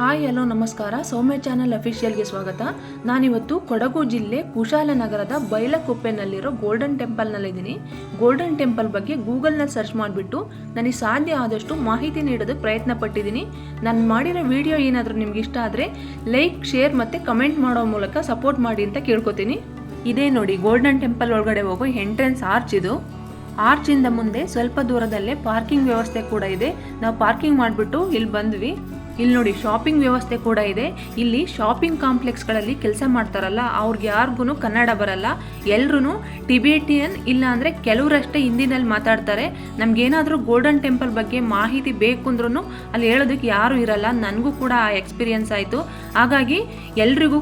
Hi, hello, ನಮಸ್ಕಾರ. ಸೌಮ್ಯ channel ಅಫಿಷಿಯಲ್ಗೆ ಸ್ವಾಗತ. ನಾನಿವತ್ತು ಕೊಡಗು ಜಿಲ್ಲೆ ಕುಶಾಲನಗರದ ಬೈಲಕುಪ್ಪೆನಲ್ಲಿರೋ ಗೋಲ್ಡನ್ ಟೆಂಪಲ್ನಲ್ಲಿದ್ದೀನಿ. ಗೋಲ್ಡನ್ ಟೆಂಪಲ್ ಬಗ್ಗೆ ಗೂಗಲ್ನಲ್ಲಿ ಸರ್ಚ್ ಮಾಡಿಬಿಟ್ಟು ನನಗೆ ಸಾಧ್ಯ ಆದಷ್ಟು ಮಾಹಿತಿ ನೀಡೋದಕ್ಕೆ ಪ್ರಯತ್ನ ಪಟ್ಟಿದ್ದೀನಿ ನಾನು ಮಾಡಿರೋ ವಿಡಿಯೋ ಏನಾದರೂ ನಿಮ್ಗೆ ಇಷ್ಟ ಆದರೆ ಲೈಕ್, ಶೇರ್ ಮತ್ತು ಕಮೆಂಟ್ ಮಾಡೋ ಮೂಲಕ ಸಪೋರ್ಟ್ ಮಾಡಿ ಅಂತ ಕೇಳ್ಕೊತೀನಿ. ಇದೇ ನೋಡಿ, ಗೋಲ್ಡನ್ ಟೆಂಪಲ್ ಒಳಗಡೆ ಹೋಗೋ ಎಂಟ್ರೆನ್ಸ್ ಆರ್ಚ್ ಇದು. ಆರ್ಚಿಂದ ಮುಂದೆ ಸ್ವಲ್ಪ ದೂರದಲ್ಲೇ ಪಾರ್ಕಿಂಗ್ ವ್ಯವಸ್ಥೆ ಕೂಡ ಇದೆ. ನಾವು ಪಾರ್ಕಿಂಗ್ ಮಾಡಿಬಿಟ್ಟು ಇಲ್ಲಿ ಬಂದ್ವಿ. ಇಲ್ಲಿ ನೋಡಿ ಶಾಪಿಂಗ್ ವ್ಯವಸ್ಥೆ ಕೂಡ ಇದೆ. ಇಲ್ಲಿ ಶಾಪಿಂಗ್ ಕಾಂಪ್ಲೆಕ್ಸ್ಗಳಲ್ಲಿ ಕೆಲಸ ಮಾಡ್ತಾರಲ್ಲ, ಅವ್ರಿಗೆ ಯಾರಿಗೂ ಕನ್ನಡ ಬರಲ್ಲ. ಎಲ್ರೂ ಟಿಬೇಟಿಯನ್ ಇಲ್ಲ ಅಂದರೆ ಕೆಲವರಷ್ಟೇ ಹಿಂದಿನಲ್ಲಿ ಮಾತಾಡ್ತಾರೆ. ನಮಗೇನಾದರೂ ಗೋಲ್ಡನ್ ಟೆಂಪಲ್ ಬಗ್ಗೆ ಮಾಹಿತಿ ಬೇಕು ಅಂದ್ರೂ ಅಲ್ಲಿ ಹೇಳೋದಕ್ಕೆ ಯಾರೂ ಇರಲ್ಲ. ನನಗೂ ಕೂಡ ಆ ಎಕ್ಸ್ಪೀರಿಯನ್ಸ್ ಆಯಿತು. ಹಾಗಾಗಿ ಎಲ್ರಿಗೂ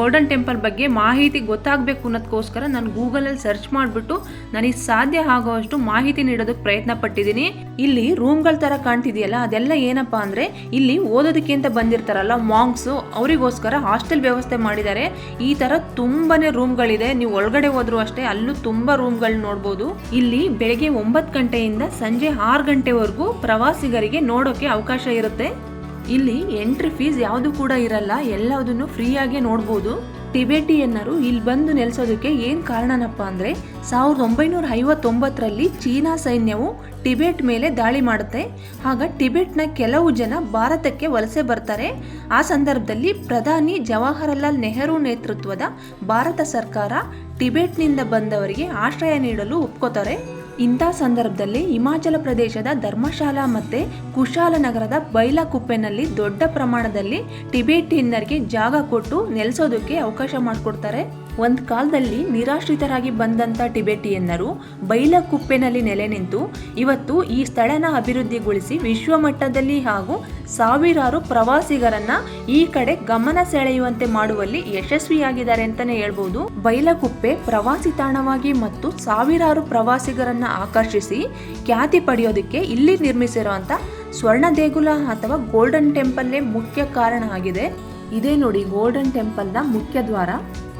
ಗೋಲ್ಡನ್ ಟೆಂಪಲ್ ಬಗ್ಗೆ ಮಾಹಿತಿ ಗೊತ್ತಾಗಬೇಕು ಅನ್ನೋದಕ್ಕೋಸ್ಕರ ನಾನು ಗೂಗಲಲ್ಲಿ ಸರ್ಚ್ ಮಾಡಿಬಿಟ್ಟು ನನಗೆ ಸಾಧ್ಯ ಆಗೋವಷ್ಟು ಮಾಹಿತಿ ನೀಡೋದಕ್ಕೆ ಪ್ರಯತ್ನ ಪಟ್ಟಿದ್ದೀನಿ ಇಲ್ಲಿ ರೂಮ್ಗಳ ಥರ ಕಾಣ್ತಿದೆಯಲ್ಲ, ಅದೆಲ್ಲ ಏನಪ್ಪ ಅಂದರೆ ಇಲ್ಲಿ ಓದೋದಕ್ಕೆ ಅಂತ ಬಂದಿರ್ತಾರಲ್ಲ ಮಾಂಗ್ಸು ಅವರಿಗೋಸ್ಕರ ಹಾಸ್ಟೆಲ್ ವ್ಯವಸ್ಥೆ ಮಾಡಿದ್ದಾರೆ. ಈ ಥರ ತುಂಬಾನೇ ರೂಮ್ಗಳಿದೆ ನೀವು ಒಳಗಡೆ ಹೋದರೂ ಅಷ್ಟೇ, ಅಲ್ಲೂ ತುಂಬ ರೂಮ್ಗಳು ನೋಡ್ಬೋದು. ಇಲ್ಲಿ ಬೆಳಗ್ಗೆ ಒಂಬತ್ತು ಗಂಟೆಯಿಂದ ಸಂಜೆ ಆರು ಗಂಟೆವರೆಗೂ ಪ್ರವಾಸಿಗರಿಗೆ ನೋಡೋಕೆ ಅವಕಾಶ ಇರುತ್ತೆ. ಇಲ್ಲಿ ಎಂಟ್ರಿ ಫೀಸ್ ಯಾವುದು ಕೂಡ ಇರಲ್ಲ. ಎಲ್ಲದನ್ನು ಫ್ರೀಯಾಗಿ ನೋಡ್ಬೋದು. ಟಿಬೆಟಿಯನ್ನರು ಇಲ್ಲಿ ಬಂದು ನೆಲೆಸೋದಕ್ಕೆ ಏನು ಕಾರಣನಪ್ಪ ಅಂದರೆ ಸಾವಿರದ ಒಂಬೈನೂರ ಐವತ್ತೊಂಬತ್ತರಲ್ಲಿ ಚೀನಾ ಸೈನ್ಯವು ಟಿಬೆಟ್ ಮೇಲೆ ದಾಳಿ ಮಾಡುತ್ತೆ. ಆಗ ಟಿಬೆಟ್ನ ಕೆಲವು ಜನ ಭಾರತಕ್ಕೆ ವಲಸೆ ಬರ್ತಾರೆ. ಆ ಸಂದರ್ಭದಲ್ಲಿ ಪ್ರಧಾನಿ ಜವಾಹರಲಾಲ್ ನೆಹರು ನೇತೃತ್ವದ ಭಾರತ ಸರ್ಕಾರ ಟಿಬೆಟ್ನಿಂದ ಬಂದವರಿಗೆ ಆಶ್ರಯ ನೀಡಲು ಒಪ್ಕೋತಾರೆ. ಇಂಥ ಸಂದರ್ಭದಲ್ಲಿ ಹಿಮಾಚಲ ಪ್ರದೇಶದ ಧರ್ಮಶಾಲಾ ಮತ್ತು ಕುಶಾಲನಗರದ ಬೈಲಕುಪ್ಪೆನಲ್ಲಿ ದೊಡ್ಡ ಪ್ರಮಾಣದಲ್ಲಿ ಟಿಬೇಟಿಯನ್ನರಿಗೆ ಜಾಗ ಕೊಟ್ಟು ನೆಲೆಸೋದಕ್ಕೆ ಅವಕಾಶ ಮಾಡಿಕೊಡ್ತಾರೆ. ಒಂದು ಕಾಲದಲ್ಲಿ ನಿರಾಶ್ರಿತರಾಗಿ ಬಂದಂಥ ಟಿಬೆಟಿಯನ್ನರು ಬೈಲಕುಪ್ಪೆನಲ್ಲಿ ನೆಲೆ ನಿಂತು ಇವತ್ತು ಈ ಸ್ಥಳನ ಅಭಿವೃದ್ಧಿಗೊಳಿಸಿ ವಿಶ್ವಮಟ್ಟದಲ್ಲಿ ಹಾಗೂ ಸಾವಿರಾರು ಪ್ರವಾಸಿಗರನ್ನ ಈ ಕಡೆ ಗಮನ ಸೆಳೆಯುವಂತೆ ಮಾಡುವಲ್ಲಿ ಯಶಸ್ವಿಯಾಗಿದ್ದಾರೆ ಅಂತಾನೆ ಹೇಳ್ಬೋದು. ಬೈಲಕುಪ್ಪೆ ಪ್ರವಾಸಿ ತಾಣವಾಗಿ ಮತ್ತು ಸಾವಿರಾರು ಪ್ರವಾಸಿಗರನ್ನ ಆಕರ್ಷಿಸಿ ಖ್ಯಾತಿ ಪಡೆಯೋದಕ್ಕೆ ಇಲ್ಲಿ ನಿರ್ಮಿಸಿರುವಂತ ಸ್ವರ್ಣ ದೇಗುಲ ಅಥವಾ ಗೋಲ್ಡನ್ ಟೆಂಪಲ್ಲೇ ಮುಖ್ಯ ಕಾರಣ ಆಗಿದೆ. ಇದೇ ನೋಡಿ ಗೋಲ್ಡನ್ ಟೆಂಪಲ್ನ ಮುಖ್ಯ ದ್ವಾರ.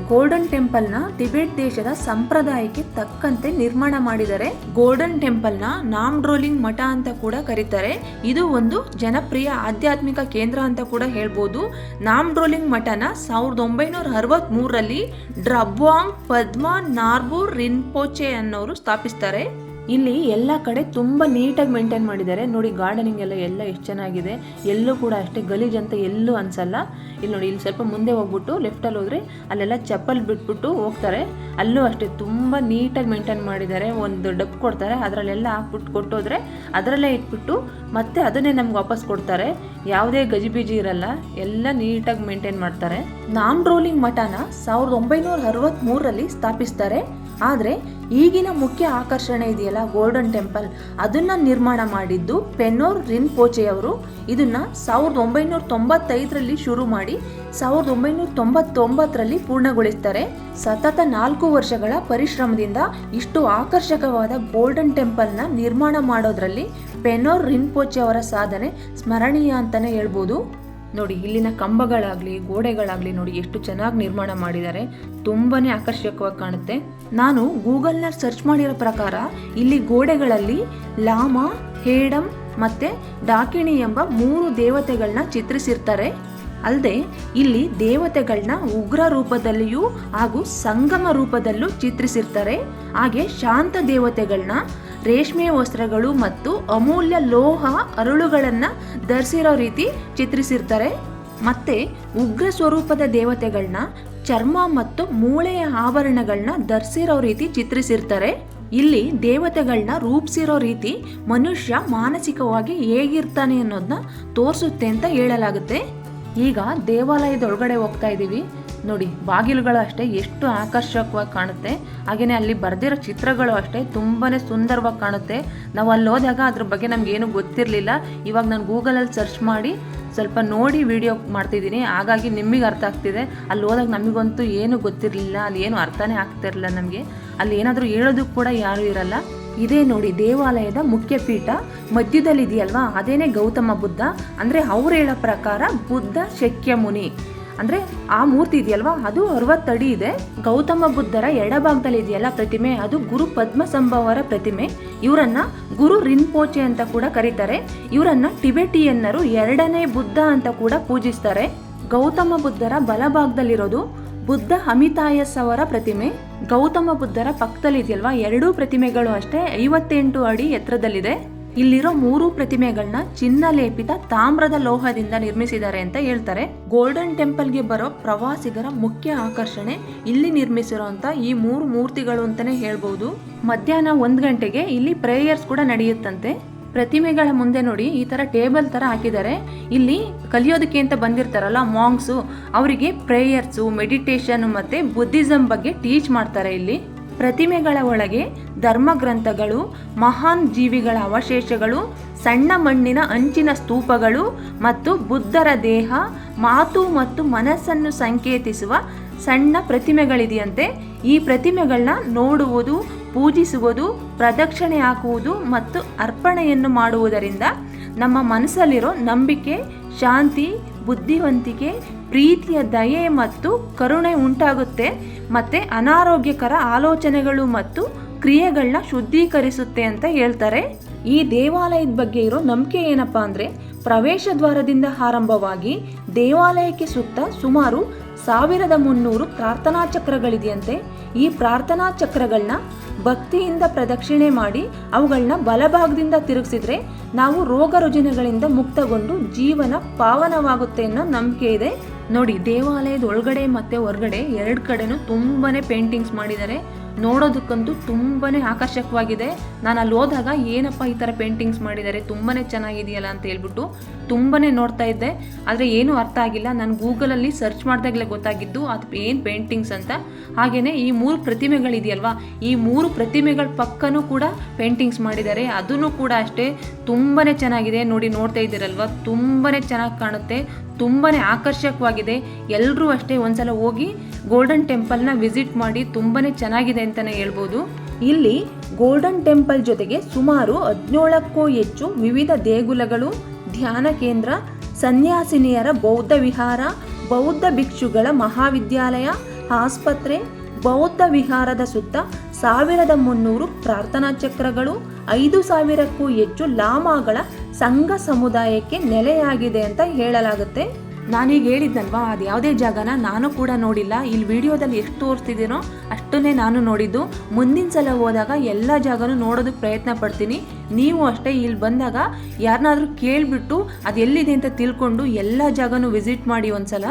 ಗೋಲ್ಡನ್ ಟೆಂಪಲ್ನ ಟಿಬೆಟ್ ದೇಶದ ಸಂಪ್ರದಾಯಕ್ಕೆ ತಕ್ಕಂತೆ ನಿರ್ಮಾಣ ಮಾಡಿದರೆ ಗೋಲ್ಡನ್ ಟೆಂಪಲ್ನ ನಾಮ್ಡ್ರೋಲಿಂಗ್ ಮಠ ಅಂತ ಕೂಡ ಕರೀತಾರೆ. ಇದು ಒಂದು ಜನಪ್ರಿಯ ಆಧ್ಯಾತ್ಮಿಕ ಕೇಂದ್ರ ಅಂತ ಕೂಡ ಹೇಳ್ಬೋದು. ನಾಮ್ಡ್ರೋಲಿಂಗ್ ಮಠನ ಸಾವಿರದ ಒಂಬೈನೂರ ಅರವತ್ತ್ ಮೂರರಲ್ಲಿ ಡ್ರಬ್ವಾಂಗ್ ಪದ್ಮಾ ನಾರ್ಬೂರ್ ರಿನ್ಪೋಚೆ ಅನ್ನೋರು ಸ್ಥಾಪಿಸ್ತಾರೆ. ಇಲ್ಲಿ ಎಲ್ಲ ಕಡೆ ತುಂಬ ನೀಟಾಗಿ ಮೇಂಟೈನ್ ಮಾಡಿದ್ದಾರೆ. ನೋಡಿ ಗಾರ್ಡನಿಂಗ್ ಎಲ್ಲ ಎಲ್ಲ ಎಷ್ಟು ಚೆನ್ನಾಗಿದೆ. ಎಲ್ಲೂ ಕೂಡ ಅಷ್ಟೇ ಗಲೀಜ್ ಅಂತ ಎಲ್ಲೂ ಅನ್ಸಲ್ಲ. ಇಲ್ಲಿ ನೋಡಿ, ಇಲ್ಲಿ ಸ್ವಲ್ಪ ಮುಂದೆ ಹೋಗ್ಬಿಟ್ಟು ಲೆಫ್ಟಲ್ಲಿ ಹೋದರೆ ಅಲ್ಲೆಲ್ಲ ಚಪ್ಪಲ್ ಬಿಟ್ಬಿಟ್ಟು ಹೋಗ್ತಾರೆ. ಅಲ್ಲೂ ಅಷ್ಟೇ ತುಂಬ ನೀಟಾಗಿ ಮೇಂಟೈನ್ ಮಾಡಿದ್ದಾರೆ. ಒಂದು ಡಬ್ ಕೊಡ್ತಾರೆ. ಅದರಲ್ಲೆಲ್ಲ ಹಾಕ್ಬಿಟ್ಟು ಕೊಟ್ಟೋದ್ರೆ ಅದರಲ್ಲೇ ಇಟ್ಬಿಟ್ಟು ಮತ್ತೆ ಅದನ್ನೇ ನಮ್ಗೆ ವಾಪಸ್ ಕೊಡ್ತಾರೆ. ಯಾವುದೇ ಗಜಿಬಿಜಿ ಇರಲ್ಲ. ಎಲ್ಲ ನೀಟಾಗಿ ಮೇಂಟೈನ್ ಮಾಡ್ತಾರೆ. ನಾನ್ ರೋಲಿಂಗ್ ಮಠನ ಸಾವಿರದ ಒಂಬೈನೂರ ಅರವತ್ತ್ಮೂರರಲ್ಲಿ ಸ್ಥಾಪಿಸ್ತಾರೆ. ಆದರೆ ಈಗಿನ ಮುಖ್ಯ ಆಕರ್ಷಣೆ ಇದೆಯಲ್ಲ ಗೋಲ್ಡನ್ ಟೆಂಪಲ್ ಅದನ್ನು ನಿರ್ಮಾಣ ಮಾಡಿದ್ದು ಪೆನ್ನೋರ್ ರಿನ್ ಪೋಚೆಯವರು ಇದನ್ನು ಸಾವಿರದ ಒಂಬೈನೂರ ತೊಂಬತ್ತೈದರಲ್ಲಿ ಶುರು ಮಾಡಿ ಸಾವಿರದ ಒಂಬೈನೂರ ತೊಂಬತ್ತೊಂಬತ್ತರಲ್ಲಿ ಪೂರ್ಣಗೊಳಿಸ್ತಾರೆ. ಸತತ ನಾಲ್ಕು ವರ್ಷಗಳ ಪರಿಶ್ರಮದಿಂದ ಇಷ್ಟು ಆಕರ್ಷಕವಾದ ಗೋಲ್ಡನ್ ಟೆಂಪಲ್ನ ನಿರ್ಮಾಣ ಮಾಡೋದ್ರಲ್ಲಿ ಪೆನ್ನೋರ್ ರಿನ್ಪೋಚೆ ಅವರ ಸಾಧನೆ ಸ್ಮರಣೀಯ ಅಂತಲೇ ಹೇಳ್ಬೋದು. ನೋಡಿ, ಇಲ್ಲಿನ ಕಂಬಗಳಾಗಲಿ, ಗೋಡೆಗಳಾಗಲಿ ನೋಡಿ ಎಷ್ಟು ಚೆನ್ನಾಗಿ ನಿರ್ಮಾಣ ಮಾಡಿದ್ದಾರೆ. ತುಂಬಾನೇ ಆಕರ್ಷಕವಾಗಿ ಕಾಣುತ್ತೆ. ನಾನು ಗೂಗಲ್ನ ಸರ್ಚ್ ಮಾಡಿರೋ ಪ್ರಕಾರ ಇಲ್ಲಿ ಗೋಡೆಗಳಲ್ಲಿ ಲಾಮ, ಹೇಡಂ ಮತ್ತೆ ಡಾಕಿಣಿ ಎಂಬ ಮೂರು ದೇವತೆಗಳನ್ನ ಚಿತ್ರಿಸಿರ್ತಾರೆ. ಅಲ್ಲದೆ ಇಲ್ಲಿ ದೇವತೆಗಳನ್ನ ಉಗ್ರ ರೂಪದಲ್ಲಿಯೂ ಹಾಗೂ ಸಂಗಮ ರೂಪದಲ್ಲೂ ಚಿತ್ರಿಸಿರ್ತಾರೆ. ಹಾಗೆ ಶಾಂತ ದೇವತೆಗಳನ್ನ ರೇಷ್ಮೆ ವಸ್ತ್ರಗಳು ಮತ್ತು ಅಮೂಲ್ಯ ಲೋಹ ಅರಳುಗಳನ್ನು ಧರಿಸಿರೋ ರೀತಿ ಚಿತ್ರಿಸಿರ್ತಾರೆ. ಮತ್ತೆ ಉಗ್ರ ಸ್ವರೂಪದ ದೇವತೆಗಳನ್ನ ಚರ್ಮ ಮತ್ತು ಮೂಳೆಯ ಆಭರಣಗಳನ್ನ ಧರಿಸಿರೋ ರೀತಿ ಚಿತ್ರಿಸಿರ್ತಾರೆ. ಇಲ್ಲಿ ದೇವತೆಗಳನ್ನ ರೂಪಿಸಿರೋ ರೀತಿ ಮನುಷ್ಯ ಮಾನಸಿಕವಾಗಿ ಹೇಗಿರ್ತಾನೆ ಅನ್ನೋದನ್ನ ತೋರಿಸುತ್ತೆ ಅಂತ ಹೇಳಲಾಗುತ್ತೆ. ಈಗ ದೇವಾಲಯದ ಒಳಗಡೆ ಹೋಗ್ತಾ ಇದ್ದೀವಿ. ನೋಡಿ, ಬಾಗಿಲುಗಳು ಅಷ್ಟೇ ಎಷ್ಟು ಆಕರ್ಷಕವಾಗಿ ಕಾಣುತ್ತೆ. ಹಾಗೆಯೇ ಅಲ್ಲಿ ಬರೆದಿರೋ ಚಿತ್ರಗಳು ಅಷ್ಟೇ ತುಂಬಾ ಸುಂದರವಾಗಿ ಕಾಣುತ್ತೆ. ನಾವು ಅಲ್ಲಿ ಹೋದಾಗ ಅದ್ರ ಬಗ್ಗೆ ನಮಗೇನು ಗೊತ್ತಿರಲಿಲ್ಲ. ಇವಾಗ ನಾನು ಗೂಗಲಲ್ಲಿ ಸರ್ಚ್ ಮಾಡಿ ಸ್ವಲ್ಪ ನೋಡಿ ವಿಡಿಯೋ ಮಾಡ್ತಿದ್ದೀನಿ. ಹಾಗಾಗಿ ನಿಮಗೆ ಅರ್ಥ ಆಗ್ತಿದೆ. ಅಲ್ಲಿ ಹೋದಾಗ ನಮಗಂತೂ ಏನು ಗೊತ್ತಿರಲಿಲ್ಲ. ಅಲ್ಲಿ ಏನು ಅರ್ಥನೇ ಆಗ್ತಿರಲಿಲ್ಲ ನಮಗೆ. ಅಲ್ಲಿ ಏನಾದರೂ ಹೇಳೋದಕ್ಕೆ ಕೂಡ ಯಾರೂ ಇರಲ್ಲ. ಇದೇ ನೋಡಿ, ದೇವಾಲಯದ ಮುಖ್ಯ ಪೀಠ. ಮಧ್ಯದಲ್ಲಿ ಇದೆಯಲ್ವಾ ಅದೇನೇ ಗೌತಮ ಬುದ್ಧ. ಅಂದರೆ ಅವ್ರು ಹೇಳೋ ಪ್ರಕಾರ ಬುದ್ಧ ಶಕ್ಯ ಮುನಿ ಅಂದ್ರೆ ಆ ಮೂರ್ತಿ ಇದೆಯಲ್ವಾ? ಅದು ಅರವತ್ತಡಿ ಇದೆ. ಗೌತಮ ಬುದ್ಧರ ಎಡಭಾಗದಲ್ಲಿ ಇದೆಯಲ್ಲ ಪ್ರತಿಮೆ? ಅದು ಗುರು ಪದ್ಮಸಂಭವರ ಪ್ರತಿಮೆ. ಇವರನ್ನ ಗುರು ರಿನ್ಪೋಚೆ ಅಂತ ಕೂಡ ಕರೀತಾರೆ. ಇವರನ್ನ ಟಿಬೆಟಿಯನ್ನರು ಎರಡನೇ ಬುದ್ಧ ಅಂತ ಕೂಡ ಪೂಜಿಸ್ತಾರೆ. ಗೌತಮ ಬುದ್ಧರ ಬಲಭಾಗದಲ್ಲಿರೋದು ಬುದ್ಧ ಅಮಿತಾಯಸ್ ಅವರ ಪ್ರತಿಮೆ. ಗೌತಮ ಬುದ್ಧರ ಪಕ್ಕದಲ್ಲಿ ಇದೆಯಲ್ವಾ ಎರಡೂ ಪ್ರತಿಮೆಗಳು ಅಷ್ಟೇ ಐವತ್ತೆಂಟು ಅಡಿ ಎತ್ತರದಲ್ಲಿದೆ. ಇಲ್ಲಿರೋ ಮೂರು ಪ್ರತಿಮೆಗಳನ್ನ ಚಿನ್ನ ಲೇಪಿತ ತಾಮ್ರದ ಲೋಹದಿಂದ ನಿರ್ಮಿಸಿದ್ದಾರೆ ಅಂತ ಹೇಳ್ತಾರೆ. ಗೋಲ್ಡನ್ ಟೆಂಪಲ್ಗೆ ಬರೋ ಪ್ರವಾಸಿಗರ ಮುಖ್ಯ ಆಕರ್ಷಣೆ ಇಲ್ಲಿ ನಿರ್ಮಿಸಿರುವಂತ ಈ ಮೂರು ಮೂರ್ತಿಗಳು ಅಂತಾನೆ ಹೇಳ್ಬೋದು. ಮಧ್ಯಾಹ್ನ ಒಂದ್ ಗಂಟೆಗೆ ಇಲ್ಲಿ ಪ್ರೇಯರ್ಸ್ ಕೂಡ ನಡೆಯುತ್ತಂತೆ. ಪ್ರತಿಮೆಗಳ ಮುಂದೆ ನೋಡಿ ಈ ತರ ಟೇಬಲ್ ತರ ಹಾಕಿದ್ದಾರೆ. ಇಲ್ಲಿ ಕಲಿಯೋದಕ್ಕೆ ಅಂತ ಬಂದಿರ್ತಾರಲ್ಲ ಮಾಂಗ್ಸು ಅವರಿಗೆ ಪ್ರೇಯರ್ಸು ಮೆಡಿಟೇಷನ್ ಮತ್ತೆ ಬುದ್ಧಿಸಂ ಬಗ್ಗೆ ಟೀಚ್ ಮಾಡ್ತಾರೆ ಇಲ್ಲಿ. ಪ್ರತಿಮೆಗಳ ಒಳಗೆ ಧರ್ಮಗ್ರಂಥಗಳು, ಮಹಾನ್ ಜೀವಿಗಳ ಅವಶೇಷಗಳು, ಸಣ್ಣ ಮಣ್ಣಿನ ಅಂಚಿನ ಸ್ತೂಪಗಳು ಮತ್ತು ಬುದ್ಧರ ದೇಹ, ಮಾತು ಮತ್ತು ಮನಸ್ಸನ್ನು ಸಂಕೇತಿಸುವ ಸಣ್ಣ ಪ್ರತಿಮೆಗಳಿದೆಯಂತೆ ಈ ಪ್ರತಿಮೆಗಳನ್ನ ನೋಡುವುದು, ಪೂಜಿಸುವುದು, ಪ್ರದಕ್ಷಿಣೆ ಹಾಕುವುದು ಮತ್ತು ಅರ್ಪಣೆಯನ್ನು ಮಾಡುವುದರಿಂದ ನಮ್ಮ ಮನಸ್ಸಲ್ಲಿರೋ ನಂಬಿಕೆ, ಶಾಂತಿ ಬುದ್ಧಿವಂತಿಕೆ, ಪ್ರೀತಿಯ ದಯೆ ಮತ್ತು ಕರುಣೆ ಉಂಟಾಗುತ್ತೆ ಮತ್ತೆ ಅನಾರೋಗ್ಯಕರ ಆಲೋಚನೆಗಳು ಮತ್ತು ಕ್ರಿಯೆಗಳನ್ನ ಶುದ್ಧೀಕರಿಸುತ್ತೆ ಅಂತ ಹೇಳ್ತಾರೆ. ಈ ದೇವಾಲಯದ ಬಗ್ಗೆ ಇರೋ ನಂಬಿಕೆ ಏನಪ್ಪಾ ಅಂದ್ರೆ ಪ್ರವೇಶ ದ್ವಾರದಿಂದ ಆರಂಭವಾಗಿ ದೇವಾಲಯಕ್ಕೆ ಸುತ್ತ ಸುಮಾರು ಸಾವಿರದ ಮುನ್ನೂರು ಪ್ರಾರ್ಥನಾ ಚಕ್ರಗಳಿದೆಯಂತೆ. ಈ ಪ್ರಾರ್ಥನಾ ಚಕ್ರಗಳನ್ನ ಭಕ್ತಿಯಿಂದ ಪ್ರದಕ್ಷಿಣೆ ಮಾಡಿ ಅವುಗಳನ್ನ ಬಲಭಾಗದಿಂದ ತಿರುಗಿಸಿದ್ರೆ ನಾವು ರೋಗ ರುಜಿನಗಳಿಂದ ಮುಕ್ತಗೊಂಡು ಜೀವನ ಪಾವನವಾಗುತ್ತೆ ಅನ್ನೋ ನಂಬಿಕೆ ಇದೆ. ನೋಡಿ ದೇವಾಲಯದ ಒಳಗಡೆ ಮತ್ತೆ ಹೊರಗಡೆ ಎರಡು ಕಡೆನೂ ತುಂಬಾನೇ ಪೇಂಟಿಂಗ್ಸ್ ಮಾಡಿದ್ದಾರೆ. ನೋಡೋದಕ್ಕಂತೂ ತುಂಬಾ ಆಕರ್ಷಕವಾಗಿದೆ. ನಾನು ಅಲ್ಲಿ ಹೋದಾಗ ಏನಪ್ಪ ಈ ಥರ ಪೇಂಟಿಂಗ್ಸ್ ಮಾಡಿದ್ದಾರೆ ತುಂಬಾ ಚೆನ್ನಾಗಿದೆಯಲ್ಲ ಅಂತ ಹೇಳ್ಬಿಟ್ಟು ತುಂಬಾ ನೋಡ್ತಾ ಇದ್ದೆ. ಆದರೆ ಏನೂ ಅರ್ಥ ಆಗಿಲ್ಲ. ನಾನು ಗೂಗಲಲ್ಲಿ ಸರ್ಚ್ ಮಾಡಿದಾಗಲೇ ಗೊತ್ತಾಗಿದ್ದು ಅದು ಏನು ಪೇಂಟಿಂಗ್ಸ್ ಅಂತ. ಹಾಗೆಯೇ ಈ ಮೂರು ಪ್ರತಿಮೆಗಳಿದೆಯಲ್ವಾ, ಈ ಮೂರು ಪ್ರತಿಮೆಗಳ ಪಕ್ಕನೂ ಕೂಡ ಪೇಂಟಿಂಗ್ಸ್ ಮಾಡಿದ್ದಾರೆ. ಅದೂ ಕೂಡ ಅಷ್ಟೇ ತುಂಬಾ ಚೆನ್ನಾಗಿದೆ. ನೋಡಿ, ನೋಡ್ತಾ ಇದ್ದೀರಲ್ವ? ತುಂಬಾನೇ ಚೆನ್ನಾಗಿ ಕಾಣುತ್ತೆ. ತುಂಬಾ ಆಕರ್ಷಕವಾಗಿದೆ. ಎಲ್ಲರೂ ಅಷ್ಟೇ ಒಂದ್ಸಲ ಹೋಗಿ ಗೋಲ್ಡನ್ ಟೆಂಪಲ್ನ ವಿಸಿಟ್ ಮಾಡಿ ತುಂಬಾ ಚೆನ್ನಾಗಿದೆ ಅಂತಲೇ ಹೇಳ್ಬೋದು. ಇಲ್ಲಿ ಗೋಲ್ಡನ್ ಟೆಂಪಲ್ ಜೊತೆಗೆ ಸುಮಾರು ಹದಿನೇಳಕ್ಕೂ ಹೆಚ್ಚು ವಿವಿಧ ದೇಗುಲಗಳು, ಧ್ಯಾನ ಕೇಂದ್ರ, ಸನ್ಯಾಸಿನಿಯರ ಬೌದ್ಧ ವಿಹಾರ, ಬೌದ್ಧ ಭಿಕ್ಷುಗಳ ಮಹಾವಿದ್ಯಾಲಯ, ಆಸ್ಪತ್ರೆ, ಬೌದ್ಧ ವಿಹಾರದ ಸುತ್ತ ಸಾವಿರದ ಮುನ್ನೂರು ಪ್ರಾರ್ಥನಾ ಚಕ್ರಗಳು, ಐದು ಸಾವಿರಕ್ಕೂ ಹೆಚ್ಚು ಲಾಮಾಗಳ ಸಂಘ ಸಮುದಾಯಕ್ಕೆ ನೆಲೆಯಾಗಿದೆ ಅಂತ ಹೇಳಲಾಗುತ್ತೆ. ನಾನೀಗ ಹೇಳಿದ್ದಲ್ವಾ, ಅದು ಯಾವುದೇ ಜಾಗನ ನಾನು ಕೂಡ ನೋಡಿಲ್ಲ. ಇಲ್ಲಿ ವಿಡಿಯೋದಲ್ಲಿ ಎಷ್ಟು ತೋರಿಸ್ತಿದ್ದೀನೋ ಅಷ್ಟನ್ನೇ ನಾನು ನೋಡಿದ್ದು. ಮುಂದಿನ ಸಲ ಹೋದಾಗ ಎಲ್ಲ ಜಾಗನೂ ನೋಡೋದಕ್ಕೆ ಪ್ರಯತ್ನ ಪಡ್ತೀನಿ. ನೀವು ಅಷ್ಟೇ ಇಲ್ಲಿ ಬಂದಾಗ ಯಾರನ್ನಾದರೂ ಕೇಳಿಬಿಟ್ಟು ಅದು ಎಲ್ಲಿದೆ ಅಂತ ತಿಳ್ಕೊಂಡು ಎಲ್ಲ ಜಾಗನೂ ವಿಸಿಟ್ ಮಾಡಿ ಒಂದ್ಸಲ.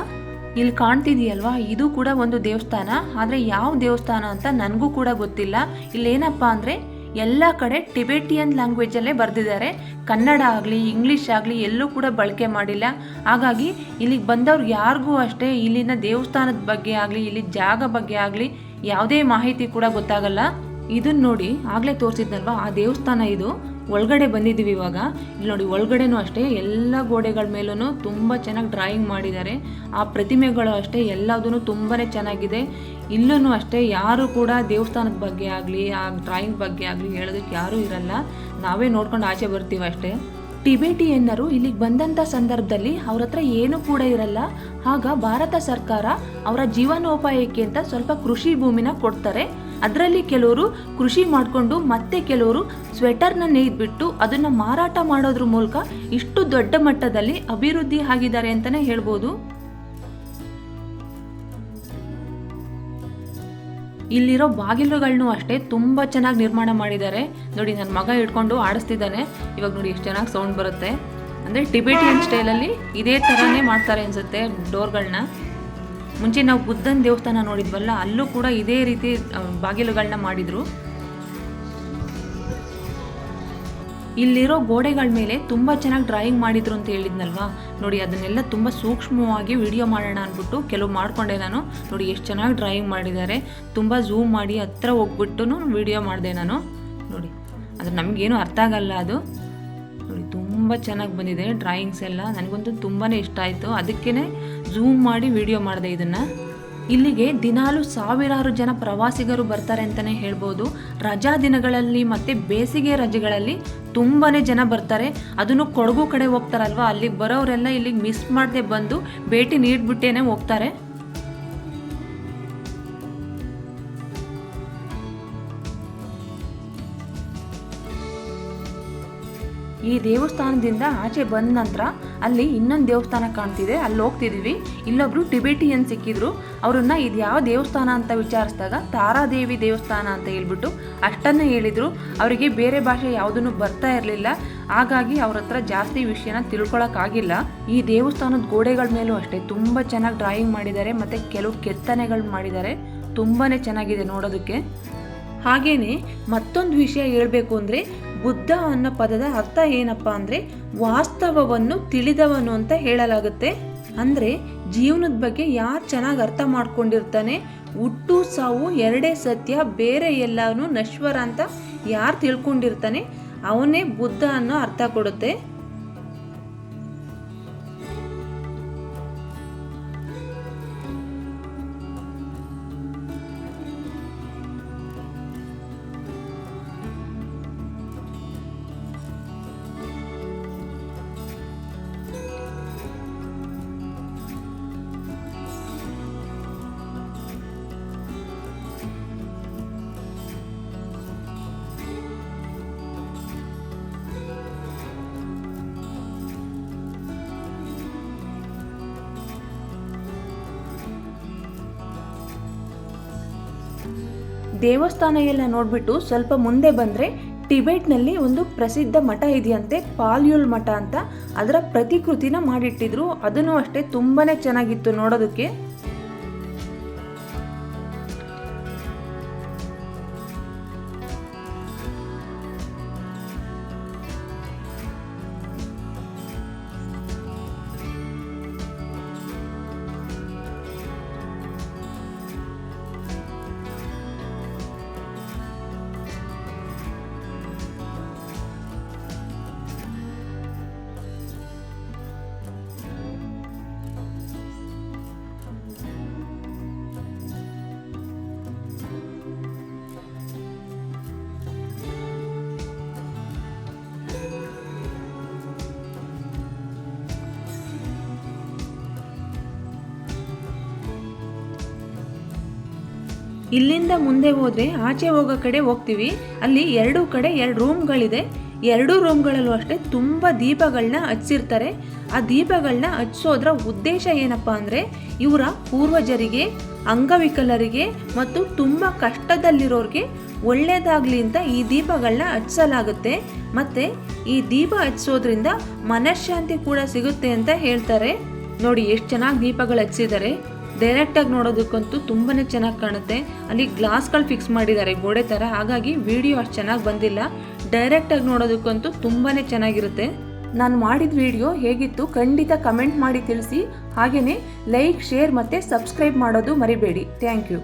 ಇಲ್ಲಿ ಕಾಣ್ತಿದೆಯಲ್ವಾ ಇದು ಕೂಡ ಒಂದು ದೇವಸ್ಥಾನ. ಆದರೆ ಯಾವ ದೇವಸ್ಥಾನ ಅಂತ ನನಗೂ ಕೂಡ ಗೊತ್ತಿಲ್ಲ. ಇಲ್ಲೇನಪ್ಪ ಅಂದರೆ ಎಲ್ಲ ಕಡೆ ಟಿಬೆಟಿಯನ್ ಲ್ಯಾಂಗ್ವೇಜಲ್ಲೇ ಬರೆದಿದ್ದಾರೆ. ಕನ್ನಡ ಆಗಲಿ, ಇಂಗ್ಲೀಷ್ ಆಗಲಿ ಎಲ್ಲೂ ಕೂಡ ಬಳಕೆ ಮಾಡಿಲ್ಲ. ಹಾಗಾಗಿ ಇಲ್ಲಿಗೆ ಬಂದವ್ರು ಯಾರಿಗೂ ಅಷ್ಟೇ ಇಲ್ಲಿನ ದೇವಸ್ಥಾನದ ಬಗ್ಗೆ ಆಗಲಿ, ಇಲ್ಲಿ ಜಾಗ ಬಗ್ಗೆ ಆಗಲಿ ಯಾವುದೇ ಮಾಹಿತಿ ಕೂಡ ಗೊತ್ತಾಗಲ್ಲ. ಇದನ್ನ ನೋಡಿ ಆಗಲೇ ತೋರಿಸಿದ್ನಲ್ವಾ? ಆ ದೇವಸ್ಥಾನ ಇದು. ಒಳಗಡೆ ಬಂದಿದ್ದೀವಿ ಇವಾಗ. ಇಲ್ಲಿ ನೋಡಿ, ಒಳಗಡೆನೂ ಅಷ್ಟೇ, ಎಲ್ಲ ಗೋಡೆಗಳ ಮೇಲೂ ತುಂಬ ಚೆನ್ನಾಗಿ ಡ್ರಾಯಿಂಗ್ ಮಾಡಿದ್ದಾರೆ. ಆ ಪ್ರತಿಮೆಗಳು ಅಷ್ಟೇ ಎಲ್ಲದೂ ತುಂಬಾ ಚೆನ್ನಾಗಿದೆ. ಇಲ್ಲೂ ಅಷ್ಟೇ, ಯಾರು ಕೂಡ ದೇವಸ್ಥಾನದ ಬಗ್ಗೆ ಆಗಲಿ, ಆ ಡ್ರಾಯಿಂಗ್ ಬಗ್ಗೆ ಆಗಲಿ ಹೇಳೋದಕ್ಕೆ ಯಾರೂ ಇರಲ್ಲ. ನಾವೇ ನೋಡ್ಕೊಂಡು ಆಚೆ ಬರ್ತೀವಿ ಅಷ್ಟೇ. ಟಿಬೇಟಿಯನ್ನರು ಇಲ್ಲಿಗೆ ಬಂದಂಥ ಸಂದರ್ಭದಲ್ಲಿ ಅವ್ರ ಹತ್ರ ಏನೂ ಕೂಡ ಇರಲ್ಲ. ಆಗ ಭಾರತ ಸರ್ಕಾರ ಅವರ ಜೀವನೋಪಾಯಕ್ಕೆ ಅಂತ ಸ್ವಲ್ಪ ಕೃಷಿ ಭೂಮಿನ ಕೊಡ್ತಾರೆ. ಅದರಲ್ಲಿ ಕೆಲವರು ಕೃಷಿ ಮಾಡಿಕೊಂಡು ಮತ್ತೆ ಕೆಲವರು ಸ್ವೆಟರ್ನ ನೇಯ್ದುಬಿಟ್ಟು ಅದನ್ನು ಮಾರಾಟ ಮಾಡೋದ್ರ ಮೂಲಕ ಇಷ್ಟು ದೊಡ್ಡ ಮಟ್ಟದಲ್ಲಿ ಅಭಿವೃದ್ಧಿ ಆಗಿದ್ದಾರೆ ಅಂತಲೇ ಹೇಳ್ಬೋದು. ಇಲ್ಲಿರೋ ಬಾಗಿಲುಗಳನ್ನು ಅಷ್ಟೇ ತುಂಬ ಚೆನ್ನಾಗಿ ನಿರ್ಮಾಣ ಮಾಡಿದ್ದಾರೆ. ನೋಡಿ ನನ್ನ ಮಗ ಹಿಡ್ಕೊಂಡು ಆಡಿಸ್ತಿದ್ದಾನೆ. ಇವಾಗ ನೋಡಿ ಎಷ್ಟು ಚೆನ್ನಾಗಿ ಸೌಂಡ್ ಬರುತ್ತೆ. ಅಂದರೆ ಟಿಬೆಟಿಯನ್ ಸ್ಟೈಲಲ್ಲಿ ಇದೇ ಥರನೇ ಮಾಡ್ತಾರೆ ಅನಿಸುತ್ತೆ ಡೋರ್ಗಳನ್ನ ಮುಂಚೆ ನಾವು ಬುದ್ಧನ ದೇವಸ್ಥಾನ ನೋಡಿದ್ವಲ್ಲ, ಅಲ್ಲೂ ಕೂಡ ಇದೇ ರೀತಿ ಬಾಗಿಲುಗಳನ್ನ ಮಾಡಿದರು. ಇಲ್ಲಿರೋ ಗೋಡೆಗಳ ಮೇಲೆ ತುಂಬ ಚೆನ್ನಾಗಿ ಡ್ರಾಯಿಂಗ್ ಮಾಡಿದ್ರು ಅಂತ ಹೇಳಿದ್ನಲ್ವಾ? ನೋಡಿ, ಅದನ್ನೆಲ್ಲ ತುಂಬ ಸೂಕ್ಷ್ಮವಾಗಿ ವಿಡಿಯೋ ಮಾಡೋಣ ಅಂದ್ಬಿಟ್ಟು ಕೆಲವು ಮಾಡಿಕೊಂಡೆ ನಾನು. ನೋಡಿ, ಎಷ್ಟು ಚೆನ್ನಾಗಿ ಡ್ರಾಯಿಂಗ್ ಮಾಡಿದ್ದಾರೆ. ತುಂಬ ಝೂಮ್ ಮಾಡಿ ಹತ್ರ ಹೋಗ್ಬಿಟ್ಟು ವಿಡಿಯೋ ಮಾಡಿದೆ ನಾನು. ನೋಡಿ ಅದು ನಮಗೇನು ಅರ್ಥ ಆಗಲ್ಲ ಅದು. ತುಂಬ ಚೆನ್ನಾಗಿ ಬಂದಿದೆ ಡ್ರಾಯಿಂಗ್ಸ್ ಎಲ್ಲ. ನನಗಂತೂ ತುಂಬಾ ಇಷ್ಟ ಆಯಿತು. ಅದಕ್ಕೇ ಝೂಮ್ ಮಾಡಿ ವಿಡಿಯೋ ಮಾಡಿದೆ ಇದನ್ನು. ಇಲ್ಲಿಗೆ ದಿನಾಲು ಸಾವಿರಾರು ಜನ ಪ್ರವಾಸಿಗರು ಬರ್ತಾರೆ ಅಂತಲೇ ಹೇಳ್ಬೋದು. ರಜಾ ದಿನಗಳಲ್ಲಿ ಮತ್ತು ಬೇಸಿಗೆ ರಜೆಗಳಲ್ಲಿ ತುಂಬಾ ಜನ ಬರ್ತಾರೆ. ಅದನ್ನು ಕೊಡಗು ಕಡೆ ಹೋಗ್ತಾರಲ್ವ? ಅಲ್ಲಿಗೆ ಬರೋರೆಲ್ಲ ಇಲ್ಲಿಗೆ ಮಿಸ್ ಮಾಡದೆ ಬಂದು ಭೇಟಿ ನೀಡಿಬಿಟ್ಟೇ ಹೋಗ್ತಾರೆ. ಈ ದೇವಸ್ಥಾನದಿಂದ ಆಚೆ ಬಂದ ನಂತರ ಅಲ್ಲಿ ಇನ್ನೊಂದು ದೇವಸ್ಥಾನ ಕಾಣ್ತಿದೆ. ಅಲ್ಲಿ ಹೋಗ್ತಿದ್ವಿ. ಇಲ್ಲೊಬ್ರು ಟಿಬೆಟಿಯನ್ ಸಿಕ್ಕಿದ್ರು. ಅವ್ರನ್ನ ಇದು ಯಾವ ದೇವಸ್ಥಾನ ಅಂತ ವಿಚಾರಿಸಿದಾಗ ತಾರಾದೇವಿ ದೇವಸ್ಥಾನ ಅಂತ ಹೇಳ್ಬಿಟ್ಟು ಅಷ್ಟನ್ನೇ ಹೇಳಿದ್ರು. ಅವರಿಗೆ ಬೇರೆ ಭಾಷೆ ಯಾವುದನ್ನು ಬರ್ತಾ ಇರಲಿಲ್ಲ. ಹಾಗಾಗಿ ಅವ್ರ ಹತ್ರ ಜಾಸ್ತಿ ವಿಷಯನ ತಿಳ್ಕೊಳಕ್ಕಾಗಿಲ್ಲ. ಈ ದೇವಸ್ಥಾನದ ಗೋಡೆಗಳ ಮೇಲೂ ಅಷ್ಟೇ ತುಂಬ ಚೆನ್ನಾಗಿ ಡ್ರಾಯಿಂಗ್ ಮಾಡಿದ್ದಾರೆ ಮತ್ತು ಕೆಲವು ಕೆತ್ತನೆಗಳು ಮಾಡಿದ್ದಾರೆ. ತುಂಬಾ ಚೆನ್ನಾಗಿದೆ ನೋಡೋದಕ್ಕೆ. ಹಾಗೇನೆ ಮತ್ತೊಂದು ವಿಷಯ ಹೇಳಬೇಕು ಅಂದರೆ ಬುದ್ಧ ಅನ್ನೋ ಪದದ ಅರ್ಥ ಏನಪ್ಪ ಅಂದರೆ ವಾಸ್ತವವನ್ನು ತಿಳಿದವನು ಅಂತ ಹೇಳಲಾಗುತ್ತೆ. ಅಂದರೆ ಜೀವನದ ಬಗ್ಗೆ ಯಾರು ಚೆನ್ನಾಗಿ ಅರ್ಥ ಮಾಡ್ಕೊಂಡಿರ್ತಾನೆ, ಹುಟ್ಟು ಸಾವು ಎರಡೇ ಸತ್ಯ, ಬೇರೆ ಎಲ್ಲಾನು ನಶ್ವರ ಅಂತ ಯಾರು ತಿಳ್ಕೊಂಡಿರ್ತಾನೆ, ಅವನೇ ಬುದ್ಧ ಅನ್ನೋ ಅರ್ಥ ಕೊಡುತ್ತೆ. ದೇವಸ್ಥಾನ ಎಲ್ಲ ನೋಡಿಬಿಟ್ಟು ಸ್ವಲ್ಪ ಮುಂದೆ ಬಂದರೆ ಟಿಬೆಟ್ನಲ್ಲಿ ಒಂದು ಪ್ರಸಿದ್ಧ ಮಠ ಇದೆಯಂತೆ ಪಾಲ್ಯುಲ್ ಮಠ ಅಂತ. ಅದರ ಪ್ರತಿಕೃತಿನ ಮಾಡಿಟ್ಟಿದ್ರು. ಅದನ್ನು ಅಷ್ಟೇ ತುಂಬಾ ಚೆನ್ನಾಗಿತ್ತು ನೋಡೋದಕ್ಕೆ. ಇಲ್ಲಿಂದ ಮುಂದೆ ಹೋದ್ರೆ ಆಚೆ ಹೋಗೋ ಕಡೆ ಹೋಗ್ತೀವಿ. ಅಲ್ಲಿ ಎರಡೂ ಕಡೆ ಎರಡು ರೂಮ್ಗಳಿದೆ. ಎರಡೂ ರೂಮ್ಗಳಲ್ಲೂ ಅಷ್ಟೇ ತುಂಬ ದೀಪಗಳನ್ನ ಹಚ್ಚಿರ್ತಾರೆ. ಆ ದೀಪಗಳನ್ನ ಹಚ್ಚೋದ್ರ ಉದ್ದೇಶ ಏನಪ್ಪ ಅಂದರೆ ಇವರ ಪೂರ್ವಜರಿಗೆ, ಅಂಗವಿಕಲರಿಗೆ ಮತ್ತು ತುಂಬ ಕಷ್ಟದಲ್ಲಿರೋರಿಗೆ ಒಳ್ಳೆಯದಾಗಲಿ ಅಂತ ಈ ದೀಪಗಳನ್ನ ಹಚ್ಚಲಾಗುತ್ತೆ ಮತ್ತು ಈ ದೀಪ ಹಚ್ಚೋದ್ರಿಂದ ಮನಃಶಾಂತಿ ಕೂಡ ಸಿಗುತ್ತೆ ಅಂತ ಹೇಳ್ತಾರೆ. ನೋಡಿ ಎಷ್ಟು ಚೆನ್ನಾಗಿ ದೀಪಗಳು ಹಚ್ಚಿದ್ದಾರೆ. ಡೈರೆಕ್ಟಾಗಿ ನೋಡೋದಕ್ಕಂತೂ ತುಂಬಾ ಚೆನ್ನಾಗಿ ಕಾಣುತ್ತೆ. ಅಲ್ಲಿ ಗ್ಲಾಸ್ಗಳು ಫಿಕ್ಸ್ ಮಾಡಿದ್ದಾರೆ ಗೋಡೆ ಥರ ಹಾಗಾಗಿ ವಿಡಿಯೋ ಅಷ್ಟು ಚೆನ್ನಾಗಿ ಬಂದಿಲ್ಲ. ಡೈರೆಕ್ಟಾಗಿ ನೋಡೋದಕ್ಕಂತೂ ತುಂಬಾ ಚೆನ್ನಾಗಿರುತ್ತೆ. ನಾನು ಮಾಡಿದ ವಿಡಿಯೋ ಹೇಗಿತ್ತು ಖಂಡಿತ ಕಮೆಂಟ್ ಮಾಡಿ ತಿಳಿಸಿ. ಹಾಗೆಯೇ ಲೈಕ್ ಶೇರ್ ಮತ್ತು ಸಬ್ಸ್ಕ್ರೈಬ್ ಮಾಡೋದು ಮರಿಬೇಡಿ. Thank you